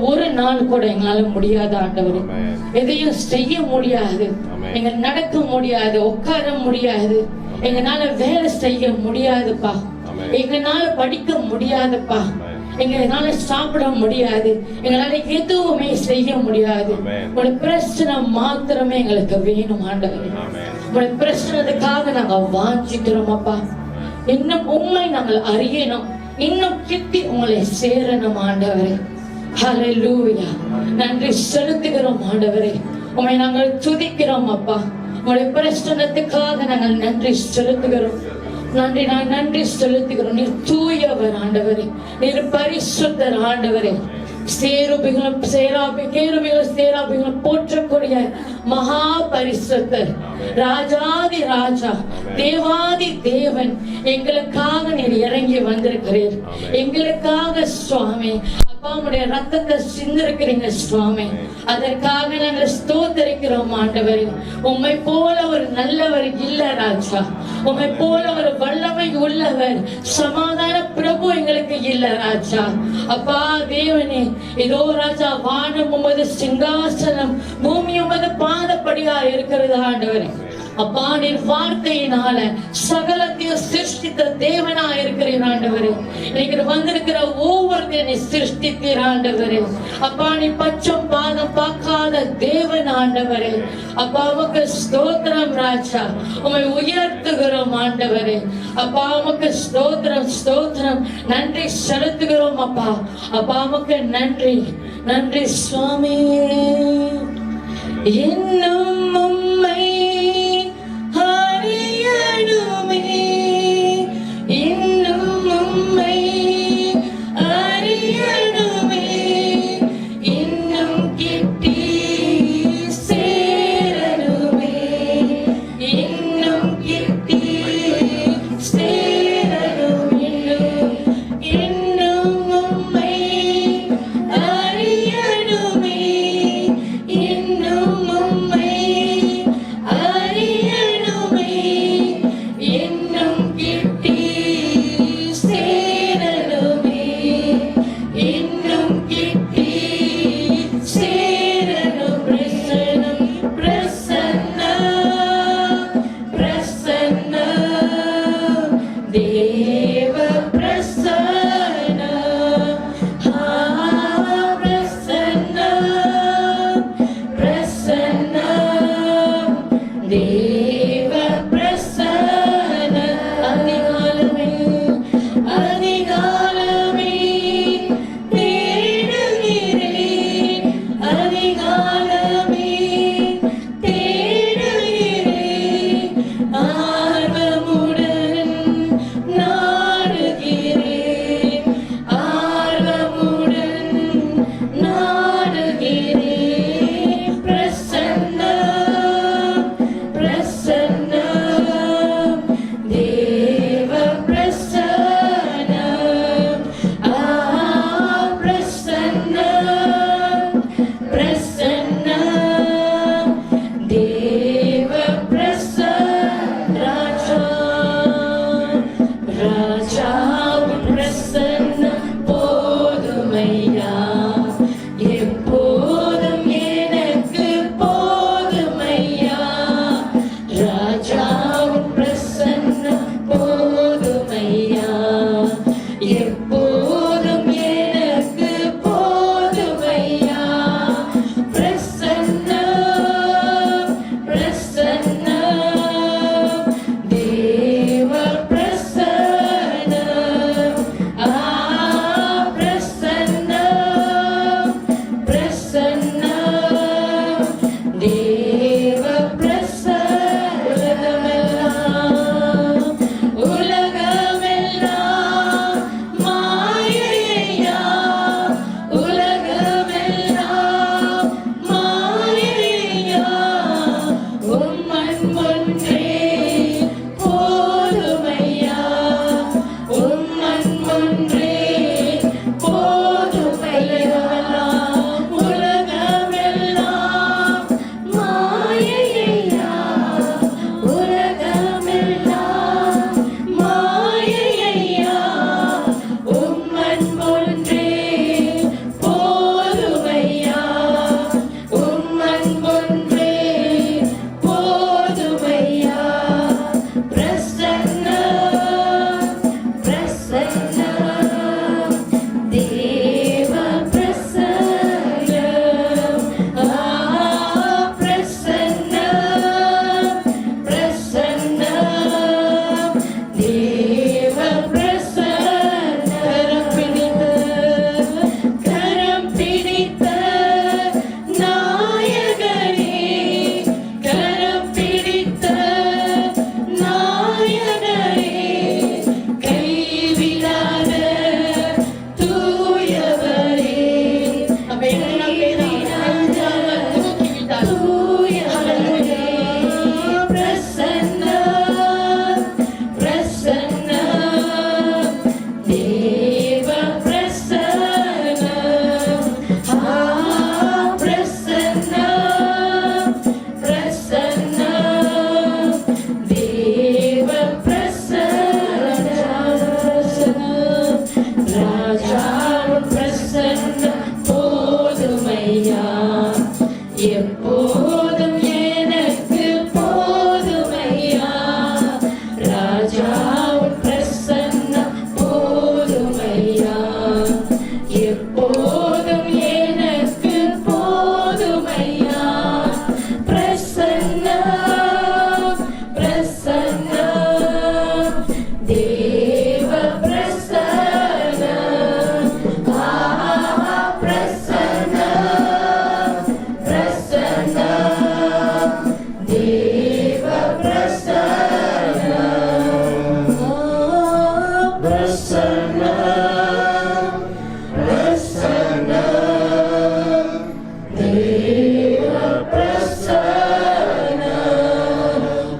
ஒரு நாள் கூட எங்களால முடியாது ஆண்டவரே. எதையும் செய்ய முடியாது. எங்க நடக்க முடியாது. உட்கார முடியாது. எங்கனால வேலை செய்ய முடியாதுப்பா. எங்கனால படிக்க முடியாதுப்பா. எங்களால சாப்பிட முடியாது. எங்களால எதுவுமே செய்ய முடியாது. Amen. உங்களுடைய பிரச்சனை மாத்திரமே எங்களுக்கு வேணும் ஆண்டவரே. Amen. உங்களுடைய பிரச்சனைக்காக நாங்க வாஞ்சிக்கிறோம் அப்பா. இன்னும் உண்மை நாங்கள் அறியணும். இன்னும் கிட்டி உங்களை சேரணும் ஆண்டவரே. ஹalleluya நன்றி செலுத்துகிறோம் ஆண்டவரே. உண்மை நாங்கள் துதிக்கிறோம் அப்பா. உங்களுடைய பிரச்சனத்துக்காக நாங்கள் நன்றி செலுத்துகிறோம். நன்றி நான் நன்றி செலுத்துகிறோம். நீர் தூயவர் ஆண்டவரே. நீர் பரிசுத்தர் ஆண்டவரே. சேருபிகளும் சேராபி கேருபிகளும் சேராபிகளும் போற்றக்கூடிய மகா பரிசுத்தர். ராஜாதி ராஜா தேவாதி தேவன் எங்களுக்காக நீர் இறங்கி வந்திருக்கிறீர். எங்களுக்காக சுவாமி உங்களுடைய ரத்தத்தை சிந்திருக்கிறீங்க சுவாமி. அதற்காக நாங்கள் ஸ்தோத்தரிக்கிறோம் ஆண்டவர். உண்மை போல ஒரு நல்லவர் இல்ல ராஜா. உண்மை போல ஒரு வல்லமை உள்ளவர் சமாதான பிரபு எங்களுக்கு இல்ல ராஜா. அப்பா தேவனே இதோ ராஜா வானம் உமது சிங்காசனம் பூமி உமது பாதப்படியா இருக்கிறது ஆண்டவரே. அப்பா நீர் வார்த்தையினால சகலத்தையும் சிருஷ்டித்த தேவனா இருக்கிறேன் ஆண்டவரே. இன்னைக்கு வந்திருக்கிற ஒவ்வொருத்தையும் நீ சிருஷ்டித்தீர் ஆண்டவரே. அப்பா நீ பச்சம் பாதம் பார்க்காத தேவன் ஆண்டவரே. அப்பா உமக்கு ஸ்தோத்திரம் ராஜா. உமை உயர்த்துகிறோம் ஆண்டவரே. அப்பா உமக்கு ஸ்தோத்திரம் ஸ்தோத்திரம். நன்றி செலுத்துகிறோம் அப்பா. அப்பா உமக்கு நன்றி. நன்றி சுவாமி. இன்னும் Deus.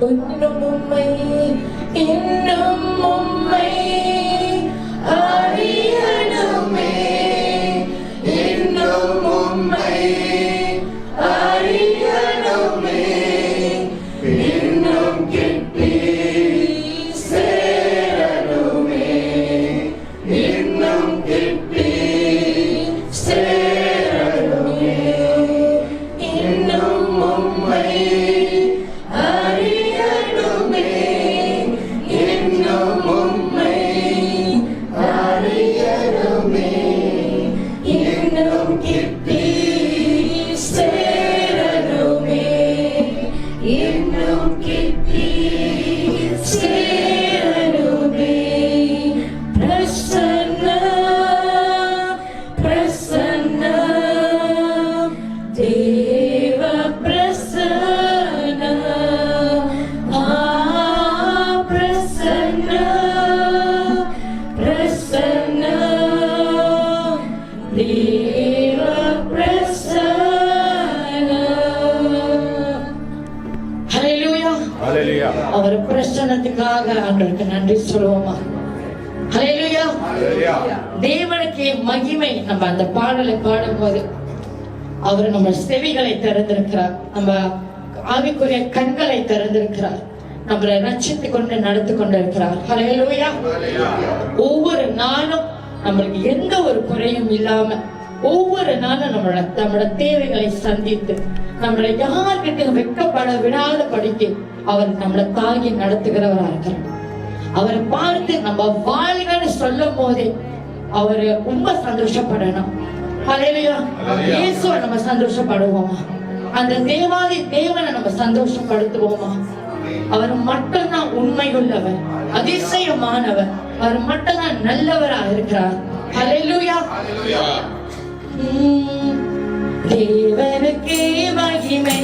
പൊന്നുമ്മേ ഇന്നമ്മ சொல்லுவோமா. தேவனுக்கு மகிமை. நம்ம அந்த பாடலை பாடும்போது அவர் நம்ம செவிகளை திறந்திருக்கிறார். நம்ம ஆவிக்குரிய கண்களை திறந்திருக்கிறார். நம்மளை ரட்சித்து கொண்டு நடத்தி கொண்டிருக்கிறார் ஹalleluya. ஒவ்வொரு நாளும் நம்மளுக்கு எந்த ஒரு குறையும் இல்லாம ஒவ்வொரு நாளும் நம்மளோட நம்மளோட தேவைகளை சந்தித்து நம்மளை யார்கிட்ட வெட்கப்பட விடாத படிக்க அவர் நம்மளை தாங்கி நடத்துகிறவரா இருக்கிறார். அவரை பார்த்து நம்ம வாழ்கன்னு சொல்லும் போதே அவரு ரொம்ப சந்தோஷப்படணும். Hallelujah. இயேசுவை நம்ம சந்தோஷப்படுவோமா? அந்த தேவாதி தேவனை நம்ம சந்தோஷப்படுத்துவோமா? அவர் மட்டும்தான் உண்மை உள்ளவர் அதிசயமானவர். அவர் மட்டும்தான் நல்லவரா இருக்கிறார். உம், தேவனுக்கே மகிமை.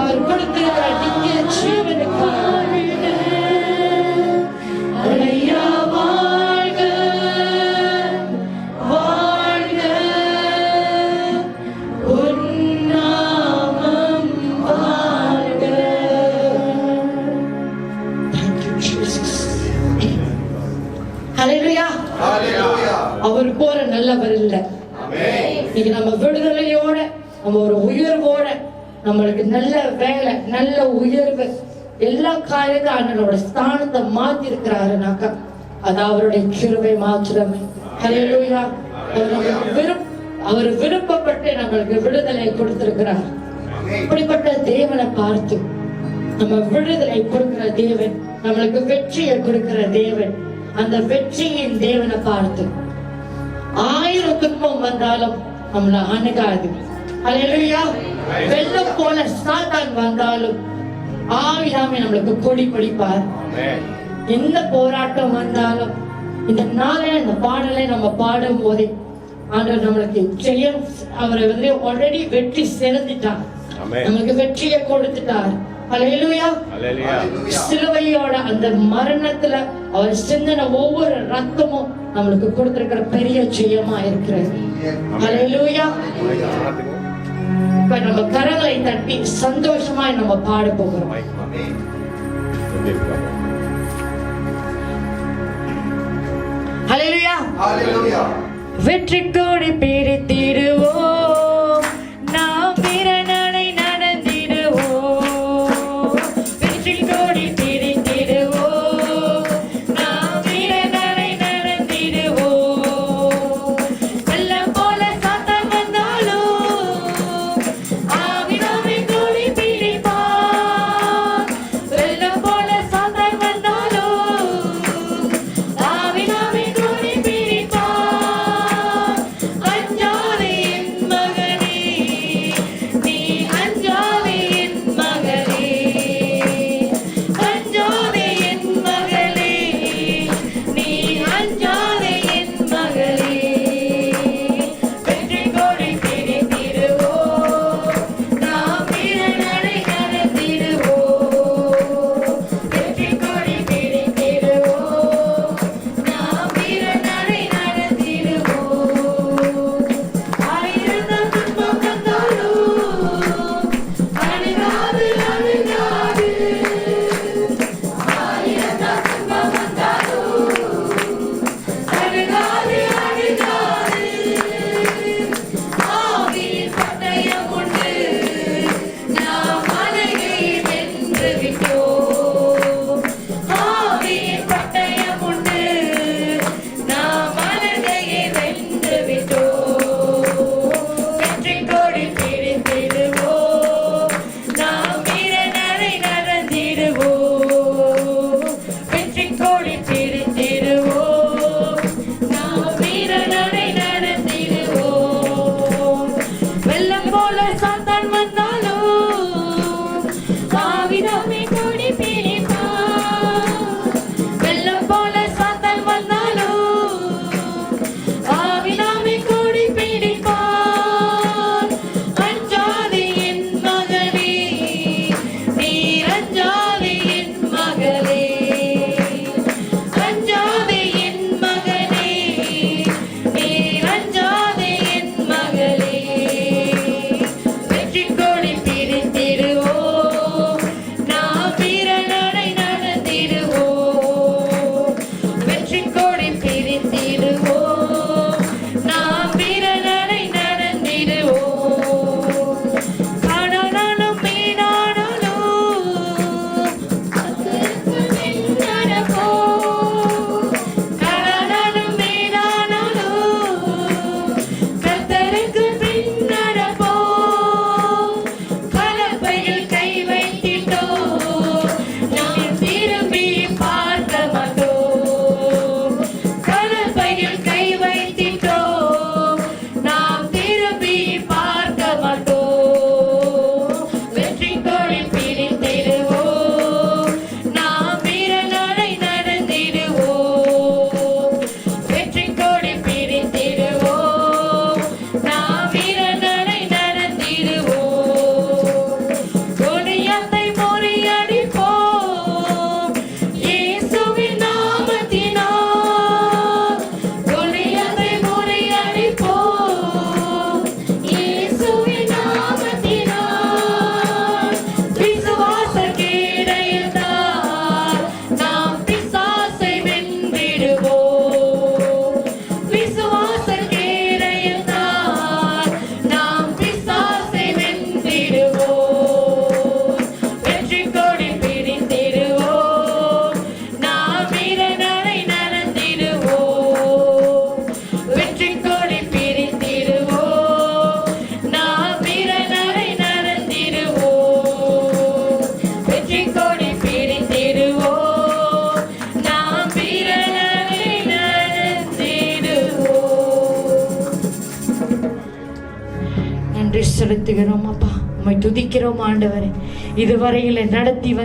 அவர் நல்ல உயர்வு. எல்லா காரியங்களும் அண்ணனோட ஸ்தானத்தை மாத்தி இருக்கிறாருனாக்கா அது அவருடைய கிருவை மாத்திரமே. ஹalleluya விருப்ப அவர் விருப்பப்பட்டு நம்மளுக்கு விடுதலை கொடுத்திருக்கிறார். இப்படிப்பட்ட தேவனை பார்த்து நம்ம விடுதலை கொடுக்கிற தேவன் நம்மளுக்கு வெற்றியை கொடுக்கிற தேவன் அந்த வெற்றியின் தேவனை பார்த்து. ஆயிரம் துன்பம் வந்தாலும் நம்மள அணுகாது அல்லேலூயா வெள்ளம் போல சாத்தான் வந்தாலும் ஆவிதாமே நம்மளுக்கு கொடி பிடிப்பார். எந்த போராட்டம் வந்தாலும் இந்த நாளே இந்த பாடலை நம்ம பாடும் போதே ஆண்டவர் நம்மளுக்கு ஜெயம் அவரை வந்து ஆல்ரெடி வெற்றி செலுத்திட்டார். Amen. நம்மளுக்கு வெற்றியை கொடுத்துட்டார். சிலுவையோட அந்த மரணத்துல அவர் சிந்தின ஒவ்வொரு ரத்தமும் நம்மளுக்கு கொடுத்திருக்கிற பெரிய ஜெயமா இருக்கிறது. இப்ப நம்ம கரங்களை தட்டி சந்தோஷமாய் நம்ம பாட போகிறோம். வெற்றி கோடி பிடித்திடுவோம்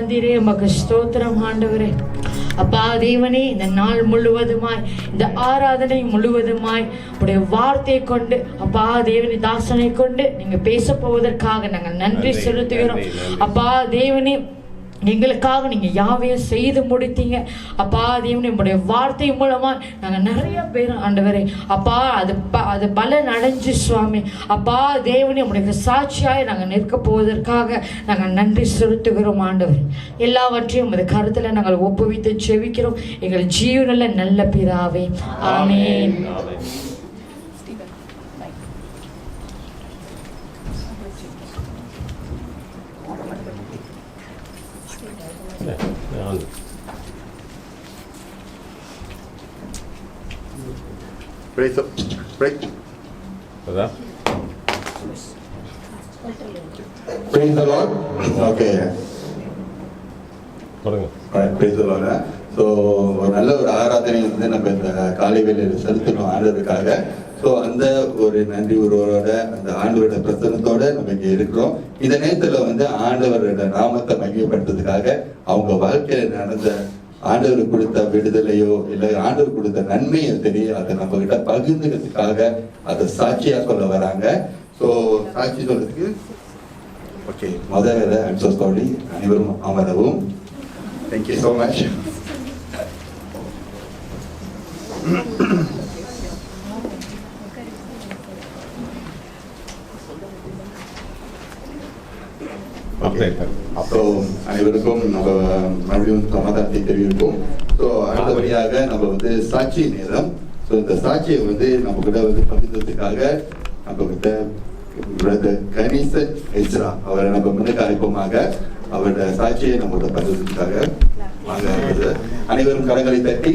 வந்தீரே உமக்கு ஸ்தோத்திரம் ஆண்டவரே அப்பா தேவனே இந்த நாள் முழுவதுமாய் இந்த ஆராதனை முழுவதுமாய் உடைய வார்த்தையை கொண்டு அப்பா தேவனி தாசனை கொண்டு நீங்க பேச போவதற்காக நாங்கள் நன்றி செலுத்துகிறோம். அப்பா தேவனே எங்களுக்காக நீங்க யாவையும் செய்து முடித்தீங்க. அப்பா தேவன் நம்முடைய வார்த்தை மூலமா நாங்க நிறைய பேர் ஆண்டவரே அப்பா அது ப- அது பலன் அடைஞ்சு சுவாமி. அப்பா தேவனே நம்முடைய சாட்சியாக நாங்க நிற்க போவதற்காக நாங்க நன்றி செலுத்துகிறோம் ஆண்டவர். எல்லாவற்றையும் உமது கருத்துல நாங்கள் ஒப்புவித்து செவிக்கிறோம். எங்கள் ஜீவனில் நல்ல பிதாவே. ஆமேன் ஆமென். நான் Praise the, praise, அதான் praise the Lord. Okay. தொடங்க Alright, praise the Lord. So ஒரு நல்ல ஒரு ஆராதனை வந்து நம்ம இந்த காலை வேளையில் செலுத்தணும் ஆண்டவருக்காக ஸோ அந்த ஒரு நன்றி உறவோட அந்த ஆண்டவரோட பிரசனத்தோட நம்ம இங்கே இருக்கிறோம் இந்த நேரத்தில் வந்து ஆண்டவரோட நாமத்தை மையப்படுத்துறதுக்காக அவங்க வாழ்க்கையில நடந்த ஆண்டவர் கொடுத்த விடுதலையோ இல்லை ஆண்டவர் கொடுத்த நன்மையோ தெரியும் அதை நம்ம கிட்ட பகிர்ந்துக்கிறதுக்காக அதை சாட்சியா சொல்ல வராங்க. ஸோ சாட்சி சொல்றதுக்கு ஓகே முதல்ல ஐம் சோ சாரி அனைவரும் அமரவும். தேங்க்யூ ஸோ மச் அப்படியே ஸோ அனைவருக்கும் நம்ம மறுபடியும் சமாதானத்தை தெரிவிப்போம். ஸோ அடுத்தபடியாக நம்ம வந்து சாட்சி நேரம். ஸோ இந்த சாட்சியை வந்து நம்ம கிட்ட வந்து பகிர்ந்ததுக்காக நம்ம கிட்ட பிரதர் கணேசன் எஸ்ரா அவரை நம்ம முன்னுக்கு அழைப்போமாக அவரோட சாட்சியை நம்மளோட பகிர்ந்ததுக்காக வாங்க. அனைவரும் கரங்களை தட்டி.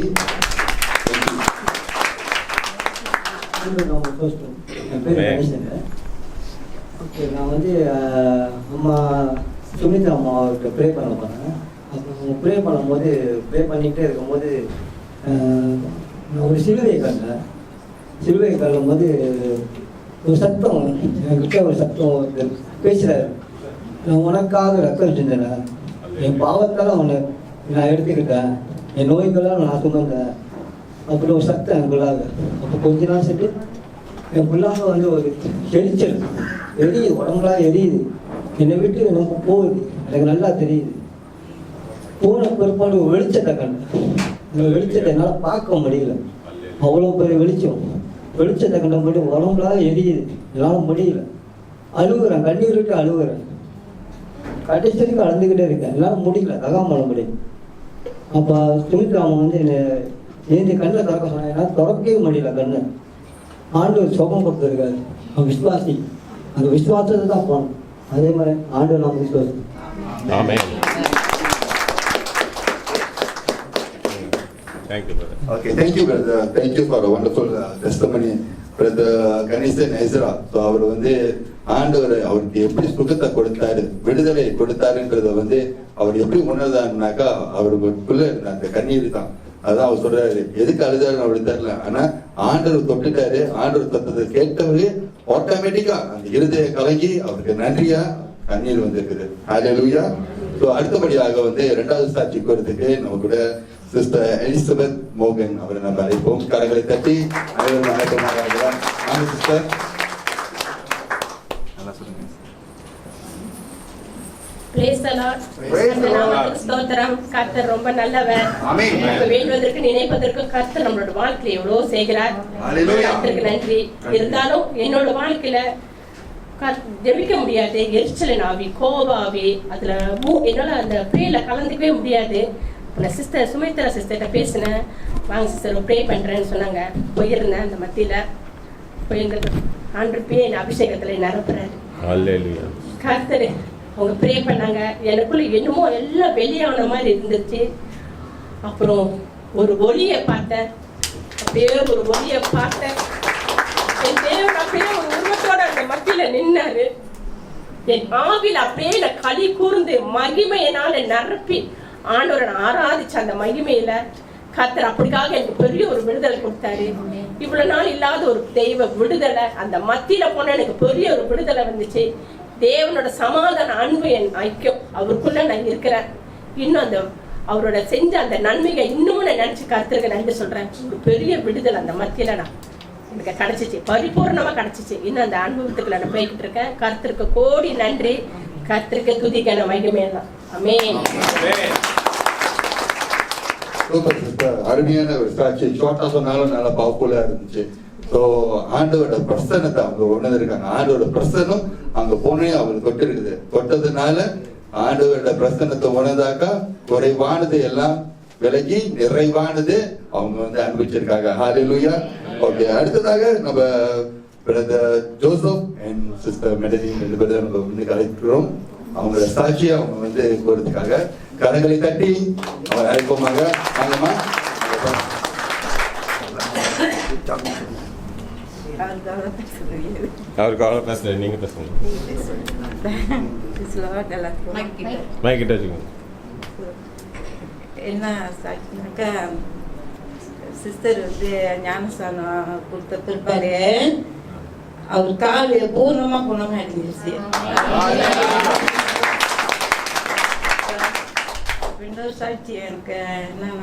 நான் வந்து அம்மா சுமித்ரா அம்மாவுக்கு ப்ரே பண்ண போனேன் அப்புறம் ப்ரே பண்ணும்போது ப்ரே பண்ணிக்கிட்டே இருக்கும்போது நான் ஒரு சிலுவை கண்டேன் சிலுவையை கண்டும்போது ஒரு சத்தம் என்கிட்ட ஒரு சத்தம் வருது. நான் உனக்காக ரத்தம் செஞ்சேன் என் பாவத்தால் உன்னை நான் எடுத்துக்கிட்டேன். என் நோய்களால் நான் சுமந்தேன். அப்படி ஒரு சத்தம் எனக்குள்ளாக. அப்போ கொஞ்ச நாள் சென்று எனக்குள்ளாக வந்து ஒரு எரிச்சல் எரியுது. உடம்புலாம் எரியுது. என்னை விட்டு எனக்கு போகுது. எனக்கு நல்லா தெரியுது. போன பிற்பாடு வெளிச்சத்தை கண்டேன் இந்த வெளிச்சத்தை என்னால் பார்க்க முடியல. அவ்வளோ பெரிய வெளிச்சம். வெளிச்சத்தை கண்டபடி உடம்புலாம் எரியுது. என்னால் முடியல. அழுகுறேன். கண்ணீர் விட்டு அழுகுறேன். கடைசி வரைக்கும் அழுந்துக்கிட்டே இருக்கேன். என்னால் முடியல. தகாம பண்ண முடியும் அப்போ சுமித்ராமன் வந்து என்னை ஏந்தி கண்ணை திறக்க சொன்னாங்க என்னால் திறக்கவே முடியல கண்ணை. ஆண்டவர் சுகம் கொடுத்துருக்காரு. அவன் விஸ்வாசி அந்த விஸ்வாசத்தை தான் போகணும் அதே மாதிரி ஆண்டவர் நம்ம விசுவாசி amen thank you brother Okay, thank you, brother. Thank you for a wonderful uh, testimony. Brother Ganesan Ezra. So அவர் வந்து ஆண்டவர் அவருக்கு எப்படி சுகத்தை கொடுத்தாரு விடுதலை கொடுத்தாருன்றத வந்து அவர் எப்படி உணர்ந்தாருனாக்கா அவருக்குள்ள இருந்த அந்த கண்ணீர் தான் அதான் அவர் சொல்றாரு. எதுக்கு அழுதாரு அப்படி தெரியல. ஆனா ஆண்டவர் தொட்டுட்டாரு. ஆண்டவர் தொட்டதை கேட்டவரு ஆட்டோமேட்டிக்கா அந்த இருதய கலங்கி அவருக்கு நன்றியா? கண்ணீர் வந்திருக்குது. ஹalleluya ஸோ அடுத்தபடியாக வந்து இரண்டாவது சாட்சி கூறதுக்கு நம்ம கூட சிஸ்டர் எலிசபெத் மோகன் அவரை நம்ம அழைப்போம். கரங்களை தட்டி அனைவரும் அழைப்போமாக சிஸ்டர் நல்லா சொல்லுங்க Praise the Lord. Praise the கர்த்தர் Lord. நாமத்துக்கு ஸ்தோத்திரம். கர்த்தர் ரொம்ப நல்லவர். வேண்டுவதற்கு நினைப்பதற்கு கர்த்தர் நம்மளோட வாழ்க்கையில எவ்வளவு செய்கிறார். கர்த்தருக்கு நன்றி. இருந்தாலும் என்னோட வாழ்க்கையில ஜெபிக்க முடியாது. எரிச்சல் ஆவி கோப ஆவி அதுல மூ- என்னால அந்த ப்ரேல கலந்துக்கவே முடியாது. நான் சிஸ்டர் சுமித்ரா சிஸ்டர்கிட்ட பேசினேன். வாங்க சிஸ்டர் ப்ரே பண்றேன்னு சொன்னாங்க. போயிருந்தேன் அந்த மத்தியில. போயிருந்தது ஆண்டு பே என் அபிஷேகத்துல நிரப்புறாரு. ஹalleluya கர்த்தர் அவங்க ப்ரே பண்ணாங்க. எனக்குள்ள என்னமோ எல்லாம் வெளியான மாதிரி இருந்துச்சு. அப்புறம் ஒரு ஒளியை பார்த்தேன். அப்படியே ஒரு ஒளியை பார்த்தேன். என் தேவன் அப்படியே ஒரு உருவத்தோட அந்த மத்தியில நின்னாரு. என் ஆவில அப்படியே நான் களி கூர்ந்து மகிமையினால நிரப்பி ஆண்டவரை ஆராதிச்ச அந்த மகிமையில கத்தர் அப்படிக்காக எனக்கு பெரிய ஒரு விடுதலை கொடுத்தாரு. இவ்வளவு நாள் இல்லாத ஒரு தெய்வ விடுதலை அந்த மத்தியில போன எனக்கு பெரிய ஒரு விடுதலை வந்துச்சு. தேவனோட சமாதான அன்பு என் ஐக்கியம். அவருக்குள்ள நான் இருக்கிறேன். இன்னும் அந்த அவரோட செஞ்ச அந்த நன்மையை இன்னமும் நான் நினைச்சு கருத்துருக்க நன்றி சொல்றேன். ஒரு பெரிய விடுதலை அந்த மத்தியில நான் எனக்கு கிடைச்சிச்சு. பரிபூர்ணமா கிடைச்சிச்சு. இன்னும் அந்த அனுபவத்துக்குள்ள நான் போய்கிட்டு இருக்கேன். கருத்திருக்க கோடி நன்றி. கருத்திருக்க துதிக்கான மகிமையெல்லாம் அமேன் அமே அருமையான ஒரு சாட்சி. சொன்னாலும் நல்லா பவர்ஃபுல்லா இருந்துச்சு. ஸோ ஆண்டோட பிரசனத்தை அவங்க உணர்ந்திருக்காங்க. ஆண்டோட பிரசனம் அங்க போனே அவங்க தொட்டு இருக்குது தொட்டதுனால ஆண்டவரோட பிரசனத்தை உணர்ந்தாக்கா குறைவானது எல்லாம் விலகி நிறைவானது அவங்க வந்து அனுபவிச்சிருக்காங்க. ஹalleluya ஓகே அடுத்ததாக நம்ம brother Joseph and sister medley ரெண்டு பேரும் நம்ம வந்து கலைக்கிறோம். அவங்களோட சாட்சியை அவங்க வந்து போறதுக்காக கரங்களை தட்டி அவங்க அழைப்போமாக. வாங்கம்மா. அவருக்கு அவ்வளோ பேசுகிறேன் நீங்கள் பேசுங்க மைக் கிட்ட வச்சுக்கோங்க என்ன சாட்சினாக்கா சிஸ்டர் வந்து ஞானஸ்தானம் கொடுத்த பிற்பாடு அவர் கால் பூர்ணமா குணமாயிடுச்சு இன்னொரு சாட்சி எனக்கு என்ன